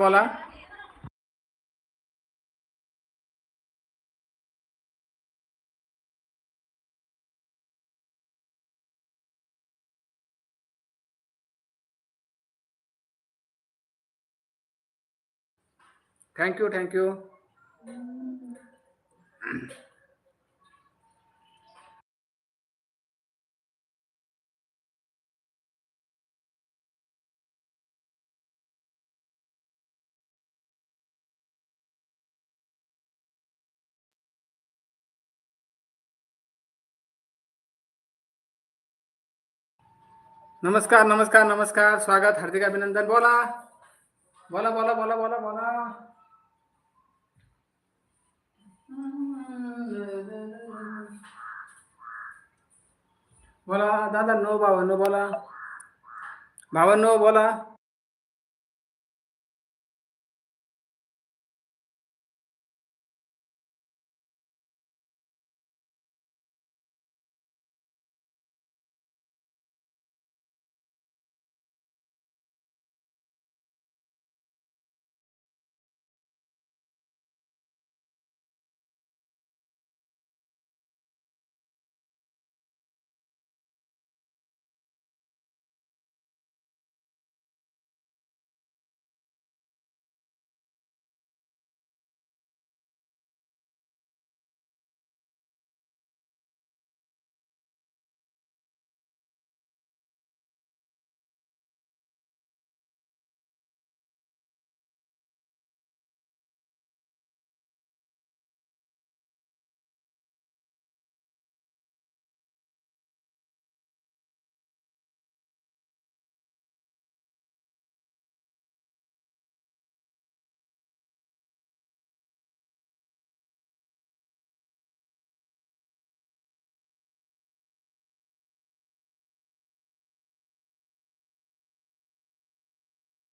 बोला thank you thank you नमस्कार नमस्कार नमस्कार. स्वागत हार्दिक अभिनंदन. बोला. बोला बोला बोला बोला बोला. बोला दादा नो भावांनो बोला. भावांनो बोला.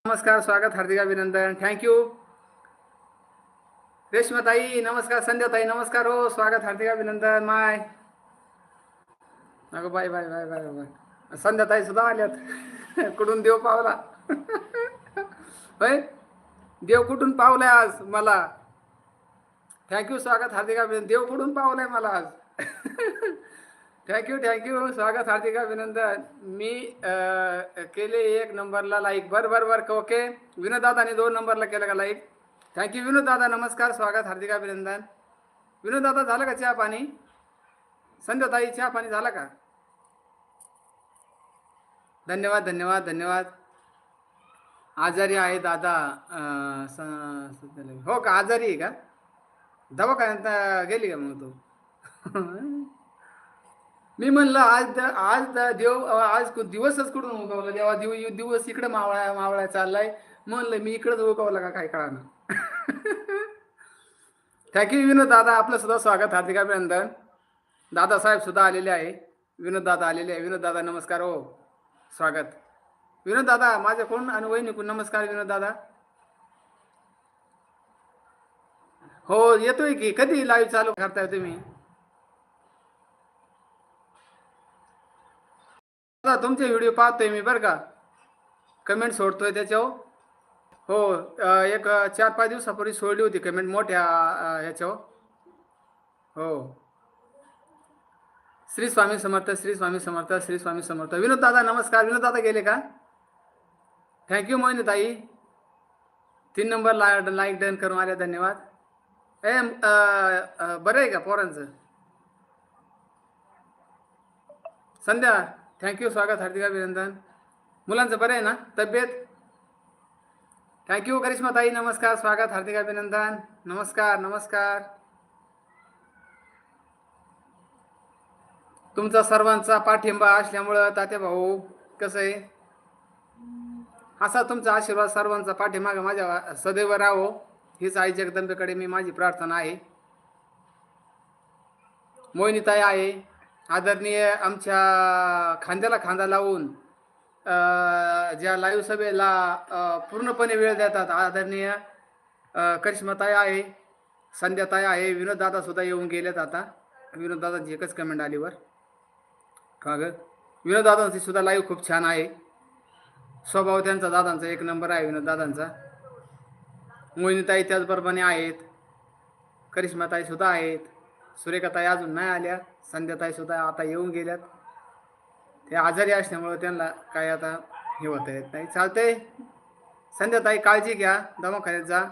नमस्कार स्वागत हार्दिक अभिनंदन. थँक्यू रेश्माताई नमस्कार संध्याताई नमस्कार हो स्वागत हार्दिक अभिनंदन माय. अगं bye bye bye bye bye संध्याताई सुद्धा आल्यात. कुठून देव पावला? होय? देव कुठून पावलाय आज मला? थँक्यू स्वागत हार्दिक अभिनंदन. देव कुठून पावलाय मला आज? थँक्यू थँक्यू स्वागत हार्दिक अभिनंदन मी केले एक नंबरला लाईक बर बर बर ओके विनोद दादाने दोन नंबरला केलं का लाईक थँक्यू विनोद दादा नमस्कार स्वागत हार्दिक अभिनंदन विनोद दादा झालं का चहा पाणी संध्याताई चहा पाणी झालं का धन्यवाद धन्यवाद धन्यवाद आजारी आहे दादा हो का आजारी आहे का दवाखान्यात गेली का मग तू मी म्हणलं आज द- आज द- देव आज दिवसच कुठून उगवला? देवा दिव दिवस इकडे मावळा मावळा चाललाय. म्हणलं मी इकडेच उगवला का? काय कळानं थँक्यू विनोद दादा. आपलं सुद्धा स्वागत हार्दिक अभिनंदन. दादासाहेब सुद्धा आलेले आहे. विनोद दादा आलेले आहे. विनोद दादा नमस्कार. हो स्वागत. विनोद दादा माझे कोण आणि वहिनी कोण? नमस्कार विनोद दादा. हो येतोय की? कधी लाईव्ह चालू करताय तुम्ही? तुमचे व्हिडिओ पाहतोय मी बरं का. कमेंट सोडतोय त्याच्यावर. हो एक चार पाच दिवसापूर्वी सोडली होती कमेंट मोठ्या ह्याच्यावर हो. श्री स्वामी समर्थ श्री स्वामी समर्थ श्री स्वामी समर्थ. विनोद दादा नमस्कार. विनोद दादा गेले का? थँक्यू मोहिनी ताई. तीन नंबर ला लाईक डन करून आले धन्यवाद. ए बरं आहे का पोरांचं? संध्या. थँक्यू स्वागत हार्दिक अभिनंदन मुलांचं बरं आहे ना तब्येत थँक्यू करिश्मा ताई नमस्कार स्वागत हार्दिक अभिनंदन नमस्कार नमस्कार तुमचा सर्वांचा पाठिंबा असल्यामुळं तात्या भाऊ कसं आहे? असा तुमचा आशीर्वाद सर्वांचा पाठीमागं माझ्या सदैव राहो. हीच आई जगदंबेकडे मी माझी प्रार्थना आहे. मोहिनीताई आहे. आदरणीय आमच्या खांद्याला खांदा लावून ज्या लाईव्ह सभेला पूर्णपणे वेळ देतात आदरणीय अ, करिश्माताई आहे संध्याताई आहे विनोददादा सुद्धा येऊन गेलेत आता. विनोददादांची एकच कमेंट आलीवर. का ग? विनोददादांची सुद्धा लाईव्ह खूप छान आहे. स्वभाव त्यांचा दादांचा एक नंबर आहे विनोददादांचा. मोहिनीताई त्याचबरोबरने आहेत. करिश्माताई सुद्धा आहेत. सुरेखाताई अजून नाही आल्या. संध्याताई सुद्धा आता येऊन गेल्यात. ते आजारी असल्यामुळं त्यांना काय आता हे होता येत नाही. चालतंय. संध्याताई काळजी घ्या. दवाखान्यात जा.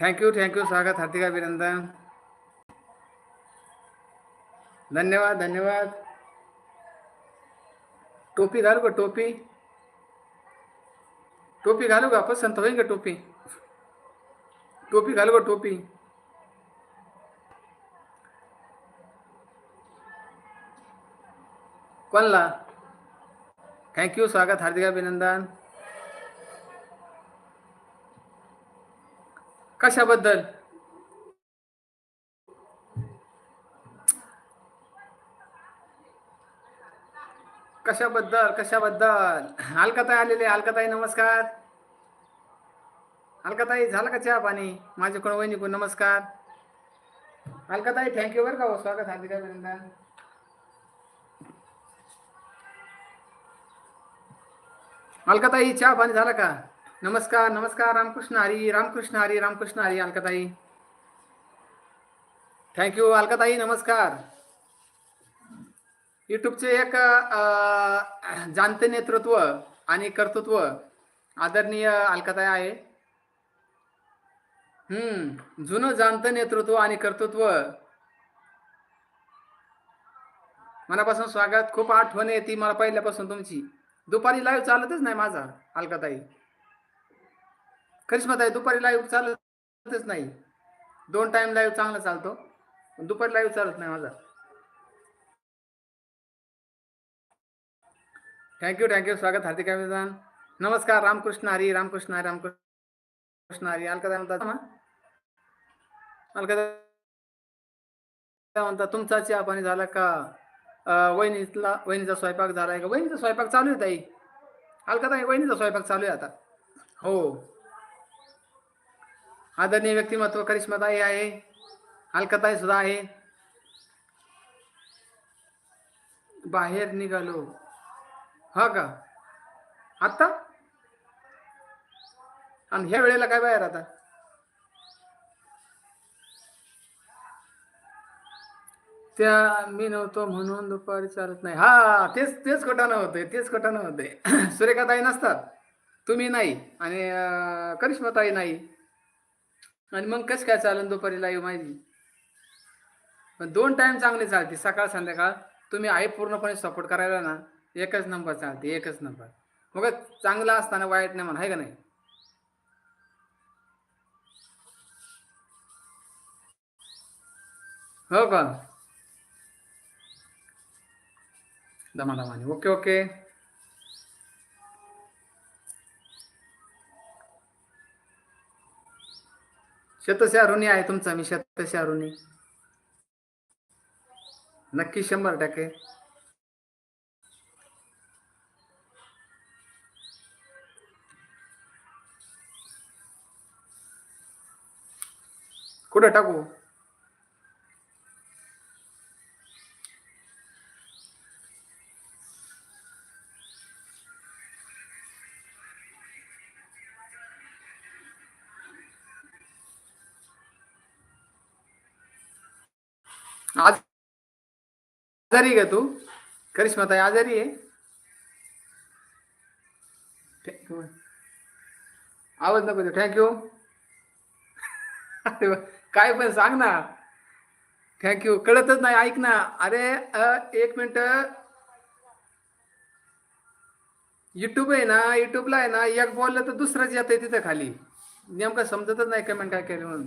थँक्यू थँक्यू स्वागत हार्दिक अभिनंदन. धन्यवाद धन्यवाद. टोपी घालू का टोपी? टोपी घालू का? पसंत होईल का टोपी? टोपी घाल ग टोपी. कोणला? थँक्यू स्वागत हार्दिक अभिनंदन. कशाबद्दल? कशाबद्दल कशाबद्दल? अलकाताई आलेले अलकाताई नमस्कार. अलकाताई झालं का चहा पाणी? माझ्याकडून वहिनीकडून नमस्कार. अलकाताई थँक्यू बरं का हो स्वागत हार्दिक अभिनंदन अलकाताई चहा पाणी झालं का? नमस्कार नमस्कार रामकृष्ण हरी रामकृष्ण हरी रामकृष्ण हरी अलकाताई. थँक्यू अलकाताई नमस्कार. यूट्यूबचे एक जाणते नेतृत्व आणि कर्तृत्व आदरणीय अलकाताई आहे. हम्म जुनं जाणतं नेतृत्व आणि कर्तृत्व. मनापासून स्वागत खूप आठवण येते मला पहिल्यापासून तुमची. दुपारी लाईव्ह चालतच नाही माझा अलकाताई. करिश्माताई दुपारी लाईव्ह चालतच नाही. दोन टाइम लाईव्ह चांगला चालतो दुपारी लाईव्ह चालत नाही माझा. थँक्यू थँक्यू स्वागत हार्दिक अभिनंदन. नमस्कार रामकृष्ण हरी रामकृष्ण हरी रामकृष्ण हरी. अलकाताई म्हणतात मला काय म्हणतात तुमचा चहा पाणी झाला का? वहिनीतला वहिनीचा स्वयंपाक झालाय का? वहिनीचा स्वयंपाक चालू आहे ताई. अलकाताई वहिनीचा स्वयंपाक चालू आहे आता. हो. आदरणीय व्यक्तिमत्व करिश्माताई आहे. अलकाताई सुद्धा आहे. बाहेर निघालो. हा का? आत्ता? आणि ह्या वेळेला काय बाहेर आता? त्या मी नव्हतो म्हणून दुपारी चालत नाही. हा तेच तेच खोटानं होतंय तेच खोटानं होतंय सुरेखाताई नसतात. तुम्ही नाही आणि करिश्मा करिश्माताई नाही. आणि मग कसं काय चालन दुपारी लाईव्ह माहिती? पण दोन टाइम चांगले चालते. सकाळ संध्याकाळ तुम्ही आई पूर्णपणे सपोर्ट करायला ना एकच नंबर चालते एकच नंबर मग चांगला असताना वाईट नाही म्हणा आहे का नाही? हो का? दमादमाने ओके ओके शतशा ऋणी आहे तुमचा मी शतशा ऋणी नक्की शंभर टक्के. कुठं टाकू? आज आजारी का तू? करिश्मा ताई आजारी आहे? आवाज नको देऊ. थँक्यू काय पण सांग ना. थँक्यू कळतच नाही. ऐक ना. अरे अ, एक मिनिट. युट्यूब आहे ना. युट्यूबला आहे ना. एक बोललं तर दुसरंच येत आहे तिथं खाली. नेमकं समजतच नाही कमेंट काय केलं म्हणून.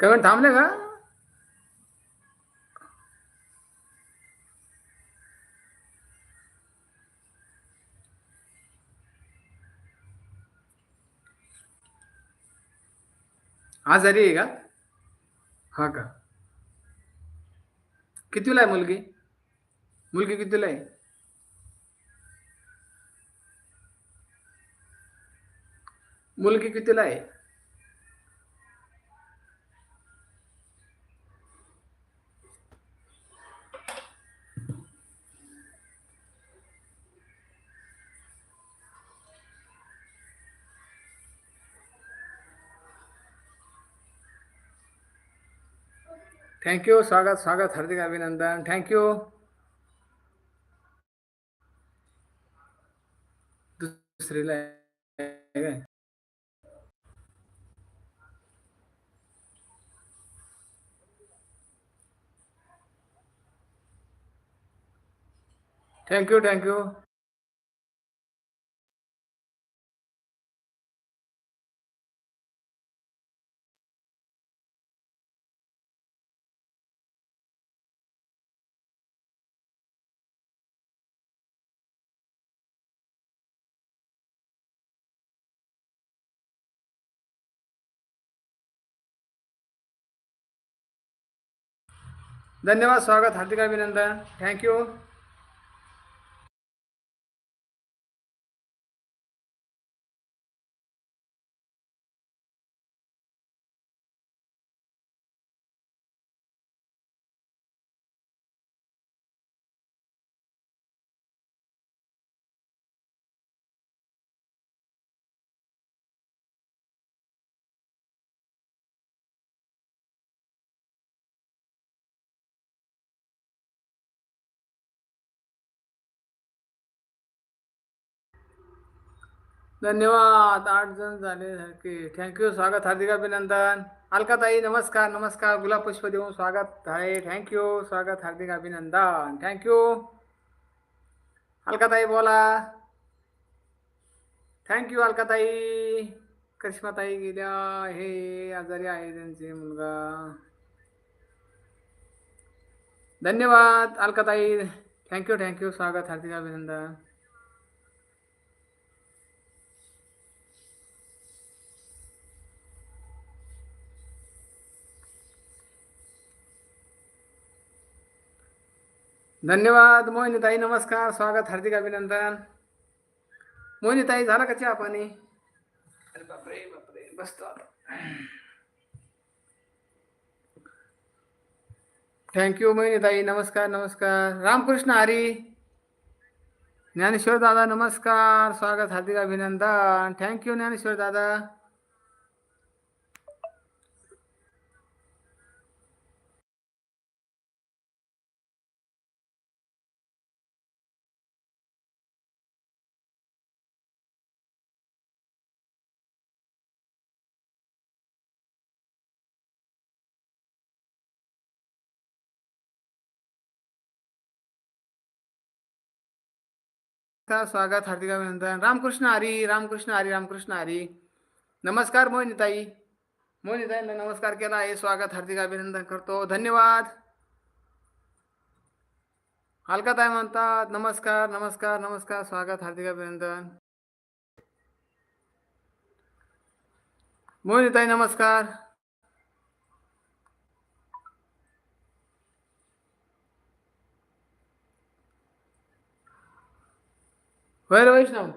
कमेंट थांबले का? आजारी आहे का? हा का? कितीला आहे मुलगी? मुलगी कितीला आहे? मुलगी कितीला आहे? थँक्यू स्वागत स्वागत हार्दिक अभिनंदन थँक्यू दुसरीला आहे काय? थँक्यू थँक्यू धन्यवाद स्वागत हार्दिक अभिनंदन. थँक्यू धन्यवाद. आठ जण झाले. सारखे थँक्यू स्वागत. हार्दिक अभिनंदन. अलकाताई नमस्कार. नमस्कार. गुलाब पुष्प देऊन स्वागत आहे. थँक्यू स्वागत. हार्दिक अभिनंदन. थँक्यू अलकाताई बोला. थँक्यू अलकाताई. करिश्माताई गेल्या. हे आजारी आहे त्यांचे मुलगा. धन्यवाद अलकाताई. थँक्यू थँक्यू स्वागत. हार्दिक अभिनंदन. धन्यवाद मोहिनीताई नमस्कार स्वागत हार्दिक अभिनंदन. मोहिनीताई झाला का चहा पाणी? अरे बापरे बापरे बसतो थँक्यू मोहिनीताई नमस्कार नमस्कार. रामकृष्ण हरी. ज्ञानेश्वर दादा नमस्कार स्वागत हार्दिक अभिनंदन. थँक्यू ज्ञानेश्वर दादा. नमस्कार स्वागत, हार्दिक अभिनंदन। रामकृष्ण हरी रामकृष्ण हरी रामकृष्ण हरी। नमस्कार मोहिनीताई। मोहिनीताईंना नमस्कार केला आहे. स्वागत, हार्दिक अभिनंदन करतो. धन्यवाद. अलकाताई म्हणतात, नमस्कार नमस्कार नमस्कार, स्वागत, हार्दिक अभिनंदन. मोहिनीताई, नमस्कार. होय रे वैष्णव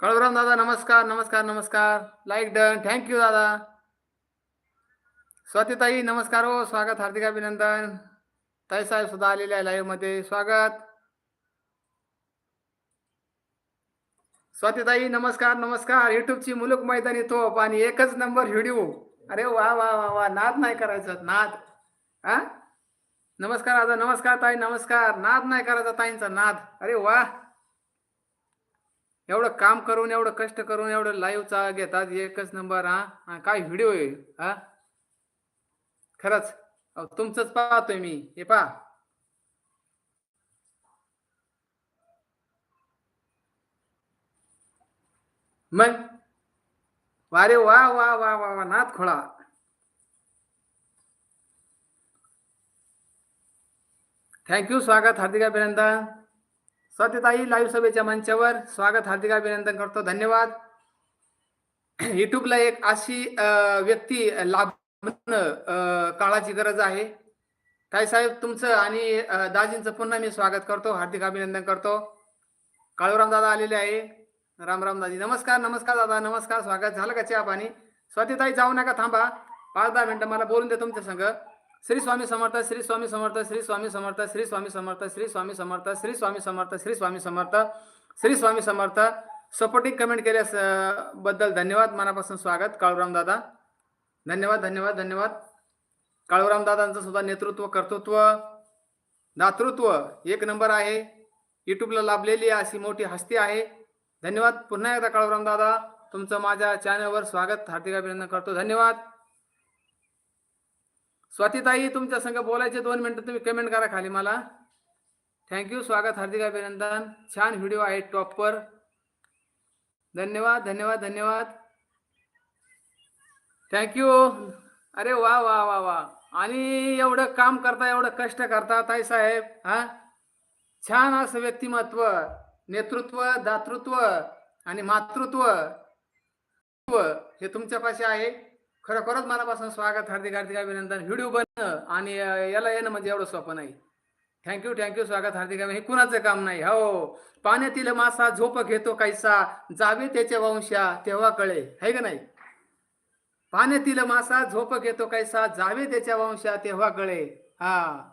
कळवराम दादा नमस्कार नमस्कार नमस्कार लाईक डन थँक्यू दादा स्वातीताई नमस्कार हो स्वागत हार्दिक अभिनंदन ताई साहेब सुद्धा आलेले आहे लाईव्हमध्ये. स्वागत. स्वातीताई नमस्कार नमस्कार. युट्यूबची मुलुक मैदानी तोप आणि एकच नंबर व्हिडिओ अरे वा वा वा वा. नाद नाही करायचा नाद. हा? नमस्कार आता नमस्कार ताई. नमस्कार. नाद नाही करायचा ताईंचा नाद. अरे वा. एवढं काम करून एवढं कष्ट करून एवढं लाईव्हचा घेतात एकच नंबर हा? काय व्हिडिओ आहे? हा? खरंच. तुमचंच पाहतोय मी. हे पा मग? वारे वा वा वा वा वा नाथ खोळा. थँक्यू स्वागत हार्दिक अभिनंदन. सत्यताई लाईव्ह सभेच्या मंचावर स्वागत हार्दिक अभिनंदन करतो. धन्यवाद. युट्यूबला एक अशी व्यक्ती लाभ काळाची गरज आहे. काय साहेब तुमचं आणि दाजींचं पुन्हा मी स्वागत करतो हार्दिक अभिनंदन करतो. काळूराम दादा आलेले आहे. राम राम दाजी. नमस्कार नमस्कार दादा नमस्कार. स्वागत झालं का चहा पाणी? स्वातीताई जाऊ नका थांबा. पाच दहा मिनटं मला बोलून दे तुमच्या संग. श्री स्वामी समर्थ श्री स्वामी समर्थ श्री स्वामी समर्थ श्री स्वामी समर्थ श्री स्वामी समर्थ श्री स्वामी समर्थ श्री स्वामी समर्थ श्री स्वामी समर्थ. सपोर्टिंग कमेंट केल्यास बद्दल धन्यवाद. मनापासून स्वागत. काळूराम दादा. धन्यवाद धन्यवाद धन्यवाद. काळूराम दादांचं सुद्धा नेतृत्व कर्तृत्व दातृत्व एक नंबर आहे. युट्यूबला लाभलेली अशी मोठी हस्ती आहे. धन्यवाद. पुन्हा एकदा काळूराम दादा तुमचं माझ्या चॅनलवर स्वागत हार्दिक अभिनंदन करतो. धन्यवाद. स्वातीताई तुमच्या संग बोलायचे दोन मिनिटं तुम्ही कमेंट करा खाली मला. थँक्यू स्वागत हार्दिक अभिनंदन. छान व्हिडिओ आहे टॉपवर धन्यवाद धन्यवाद धन्यवाद. थँक्यू अरे वा वा वा वा. आणि एवढं काम करता एवढं कष्ट करता ताई साहेब हा? छान असं व्यक्तिमत्व नेतृत्व दातृत्व आणि मातृत्व. हे तुमच्यापाशी आहे. खरोखरच मनापासून स्वागत हार्दिक हार्दिक अभिनंदन. व्हिडिओ बनणं आणि याला येणं म्हणजे एवढं सोपं नाही. थँक्यू थँक्यू स्वागत हार्दिक हे कुणाचं काम नाही? हो. पाण्यातील मासा झोप घेतो काहीसा जावे त्याच्या वंशा तेव्हा कळे. है का नाही? पाण्यातील मासा झोप घेतो कैसा जावे त्याच्या वंशा तेव्हा कळे हा.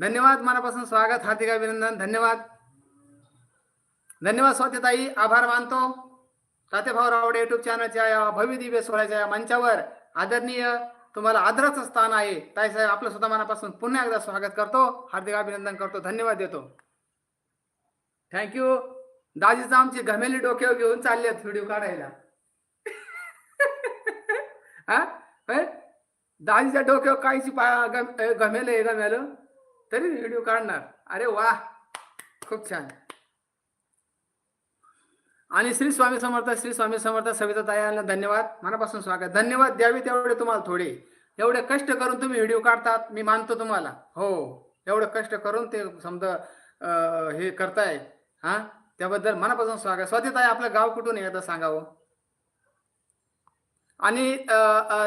धन्यवाद मनापासून स्वागत हार्दिक अभिनंदन धन्यवाद. धन्यवाद स्वातीताई आभार मानतो. तातेभाऊ रावडे युट्यूब चॅनलच्या या भव्य दिव्य सोहळ्याच्या या मंचावर आदरणीय तुम्हाला आदराचं स्थान आहे. ताई साहेब आपलं सुद्धा मनापासून पुन्हा एकदा स्वागत करतो हार्दिक अभिनंदन करतो धन्यवाद देतो. थँक्यू दाजीचं आमची घमेली डोक्यावर घेऊन चालले आहेत व्हिडिओ काढायला. हा? दाजीच्या डोक्यावर काहीची पा घमेल आहे गमेल तरी व्हिडिओ काढणार. अरे वा! खूप छान. आणि श्री स्वामी समर्थ श्री स्वामी समर्थ सविता ताईंना धन्यवाद. मनापासून स्वागत. धन्यवाद द्यावे तेवढे तुम्हाला थोडे. एवढे कष्ट करून तुम्ही व्हिडिओ काढतात मी मानतो तुम्हाला. हो एवढं कष्ट करून ते समजा हे करताय. हा? त्याबद्दल मनापासून स्वागत. स्वातीताई आपलं गाव कुठून आहे? आता सांगावं. आणि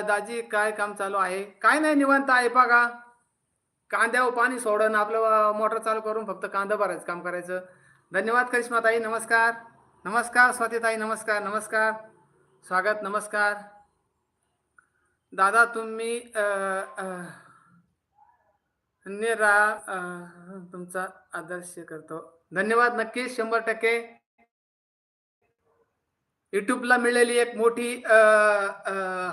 दाजी काय काम चालू आहे? काय नाही निवांत आहे बघा. कांद्यावर पाणी सोडून आपलं मोटर चालू करून फक्त कांदा भरायचं काम करायचं. धन्यवाद करिश्माताई नमस्कार. नमस्कार स्वातीताई नमस्कार नमस्कार. स्वागत नमस्कार. दादा तुम्ही निरा तुमचा आदर्श करतो. धन्यवाद नक्कीच शंभर टक्के. युट्यूबला मिळालेली एक मोठी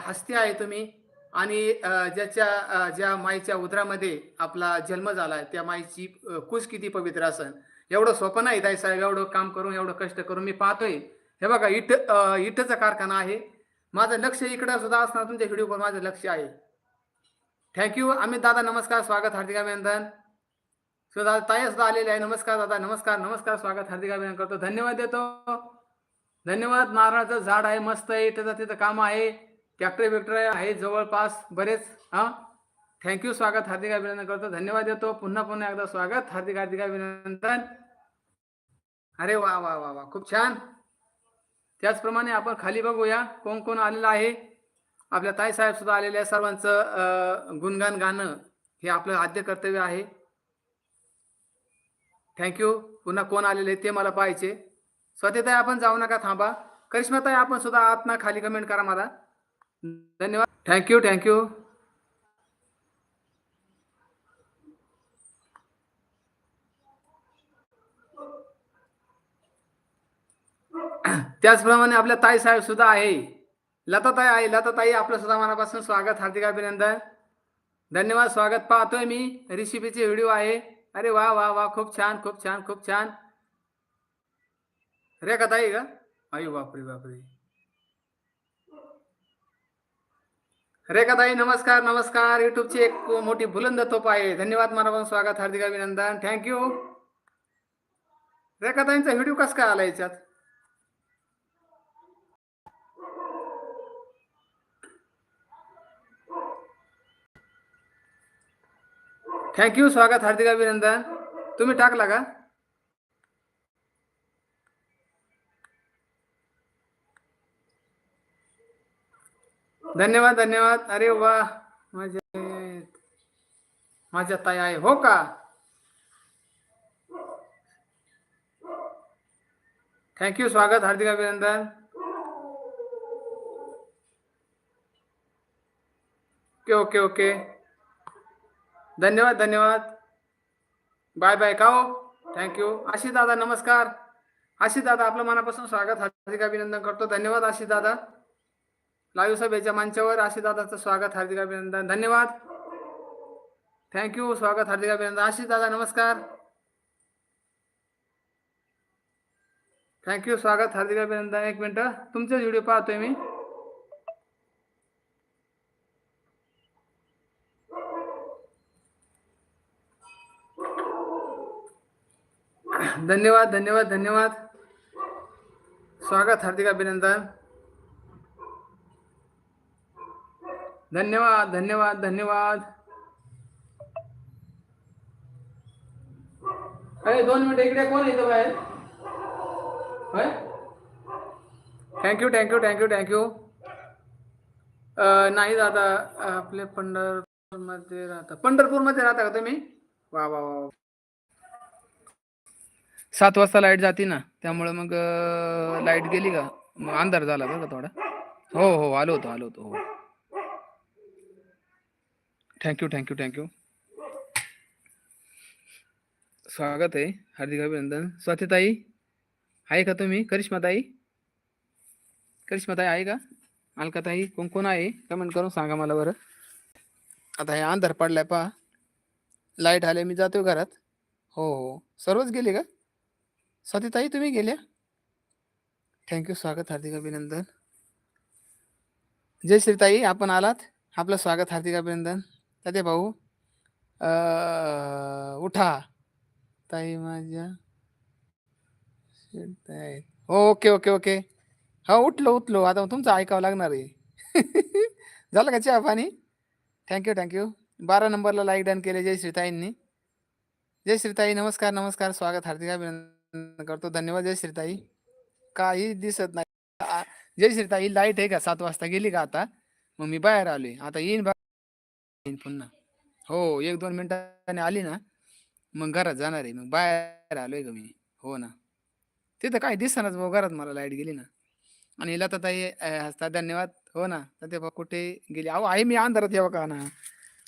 हस्ती आहे तुम्ही. आणि ज्याच्या ज्या माईच्या उदरामध्ये आपला जन्म झाला त्या माईची कुस किती पवित्र असन. एवढं सोपं नाही ताई साहेब एवढं काम करून एवढं कष्ट करून मी पाहतोय. हे बघा इट इटचा कारखाना आहे. माझं लक्ष इकडं सुद्धा असणार तुमच्या व्हिडिओवर माझं लक्ष आहे. थँक्यू अमित दादा नमस्कार. स्वागत हार्दिक अभिनंदन. सुद्धा ताई सुद्धा आलेले आहे. नमस्कार दादा नमस्कार नमस्कार. स्वागत. हार्दिक अभिनंदन करतो. धन्यवाद देतो. धन्यवाद. नारळाचं झाड आहे मस्त आहे. त्याचं तिथं काम आहे. ट्रॅक्टर बिक्टर आहे. जवळपास बरेच हां? थँक्यू स्वागत. हार्दिक अभिनंदन करतो. धन्यवाद देतो. पुन्हा पुन्हा एकदा स्वागत. हार्दिक हार्दिक अभिनंदन. अरे वा वा वा वा. खूप छान. त्याचप्रमाणे आपण खाली बघूया. कोण कोण आलेलं आहे? आपल्या ताईसाहेब सुद्धा आलेले आहे. सर्वांचं गुणगान गाणं हे आपलं आद्य कर्तव्य आहे. थँक्यू पुन्हा कोण आलेले आहे ते मला पाहायचे. स्वतःताई आपण जाऊ नका थांबा. करिश्माताई आपण सुद्धा आत ना खाली कमेंट करा मला. धन्यवाद. थँक्यू थँक्यू त्याचप्रमाणे आपल्या ताई साहेब सुद्धा आहे. लताताई आहे. लताताई आपलं सुद्धा मनापासून स्वागत. हार्दिक अभिनंदन. धन्यवाद. स्वागत पाहतोय मी. रेसिपीचे व्हिडिओ आहे. अरे वा वा वा खूप छान खूप छान खूप छान. रेखा ताई का आई बापरे बापरे. रेखा ताई नमस्कार नमस्कार. युट्यूबची एक मोठी बुलंद तोप आहे. धन्यवाद मनापासून स्वागत हार्दिक अभिनंदन. थँक्यू रेखाताईंचा व्हिडिओ कसा काय आला याच्यात? थँक्यू स्वागत हार्दिक अभिनंदन तुम्ही टाकला का धन्यवाद धन्यवाद अरे वा माझ्या माझ्या ताई हो का थँक्यू स्वागत हार्दिक अभिनंदन ओके ओके ओके धन्यवाद धन्यवाद. Bye bye. का हो? थँक्यू आशिष दादा नमस्कार. आशिष दादा आपलं मनापासून स्वागत. हार्दिक अभिनंदन करतो. धन्यवाद आशिष दादा लाईव्ह सभेच्या मंचावर आशिष दादाचं स्वागत हार्दिक अभिनंदन. धन्यवाद. थँक्यू स्वागत हार्दिक अभिनंदन. आशिष दादा नमस्कार थँक्यू स्वागत हार्दिक अभिनंदन. एक मिनटं. तुमचेच व्हिडिओ पाहतोय मी. धन्यवाद धन्यवाद धन्यवाद. स्वागत हार्दिक अभिनंदन. धन्यवाद धन्यवाद धन्यवाद. अरे दोन मिनिट इकडे कोण येतं बाहेर? होय? थँक्यू थँक्यू थँक्यू थँक्यू नाही दादा आपले पंढरपूरमध्ये राहता. पंढरपूरमध्ये राहता का तुम्ही? वा वा वा. सात वाजता लाइट जाते ना त्यामुळे मग लाइट गेली का मग अंधार झाला बघा थोडा. हो हो आलो होतो आलो होतो हो. थँक्यू थँक्यू थँक्यू स्वागत आहे हार्दिक अभिनंदन. स्वातीताई आहे का तुम्ही? करिश्माताई? करिश्माताई आहे का? अलकाताई कोण कोण आहे? कमेंट करून सांगा मला बरं. आता हे अंधार पडलाय पहा. लाइट आले मी जातोय घरात. हो हो. हो. सर्वच गेले का? स्वातीताई तुम्ही गेल्या थँक्यू स्वागत हार्दिक अभिनंदन. जय श्रीताई आपण आलात. आपलं स्वागत हार्दिक अभिनंदन. ताते भाऊ उठा. ताई माझ्या आहेत. हो, ओके ओके ओके. हो उठलो उठलो. आता तुमचं ऐकावं लागणार आहे. झालं का चहा पाणी? थँक्यू थँक्यू बारा नंबरला लाईक डन केले जय श्रीताईंनी. जय श्रीताई नमस्कार नमस्कार. स्वागत हार्दिक अभिनंदन. करतो. धन्यवाद जय श्रीताई. काही दिसत नाही. जय श्रीताई लाइट आहे का? सात वाजता गेली का आता? मग मी बाहेर आलोय. आता येईन बा येईन पुन्हा. हो एक दोन मिनिटाने आली ना मग घरात जाणार आहे. मग बाहेर आलोय का मी? हो ना. तिथं काय दिसनाच भाऊ घरात मला लाइट गेली ना. आणि लता ताई हसता धन्यवाद. हो ना. तर ते कुठे गेली? अहो आहे मी अंधारात येऊ का ना.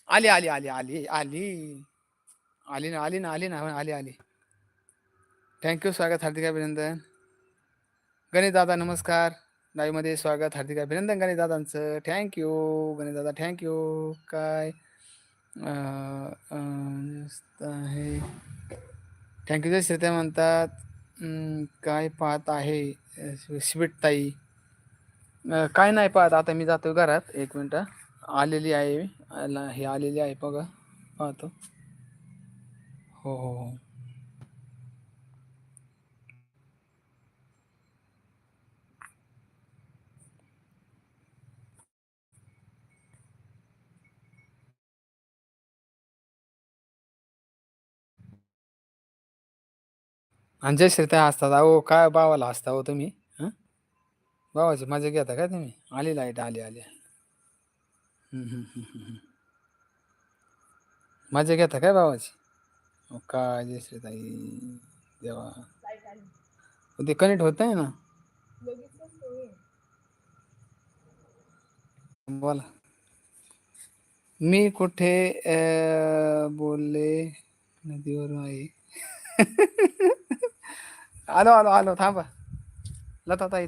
आली आली आली आली आली. आली ना आली ना आली ना. हो, आली आली. थँक्यू स्वागत हार्दिक अभिनंदन. गणेश दादा नमस्कार. लाईव्हमध्ये स्वागत हार्दिक अभिनंदन गणेश दादांचं थँक्यू गणेश दादा थँक्यू काय? अं, आहे थँक्यू जय श्रीते म्हणतात. काय पाहत आहे? स्वीट ताई. काय नाही पाहत. आता मी जातो घरात. एक मिनटं. आलेली आहे. हे आलेली आहे बघा. पाहतो. हो हो हो. आणि जय श्रीताई असतात. अहो काय भावाला असता हो तुम्ही? हाँ? भावाची मज़ा घेता काय तुम्ही? आली लाईट आली आली. हम्म, हम्म, हम्म, हम्म. मज़ा घेता काय भावाची? अहो, काय जय श्रीताई देवा. ते कनेक्ट होत नाही ना? बोला. मी कुठे अं, बोलले? नदीवर आहे. आलो आलो आलो थांबा लता ताई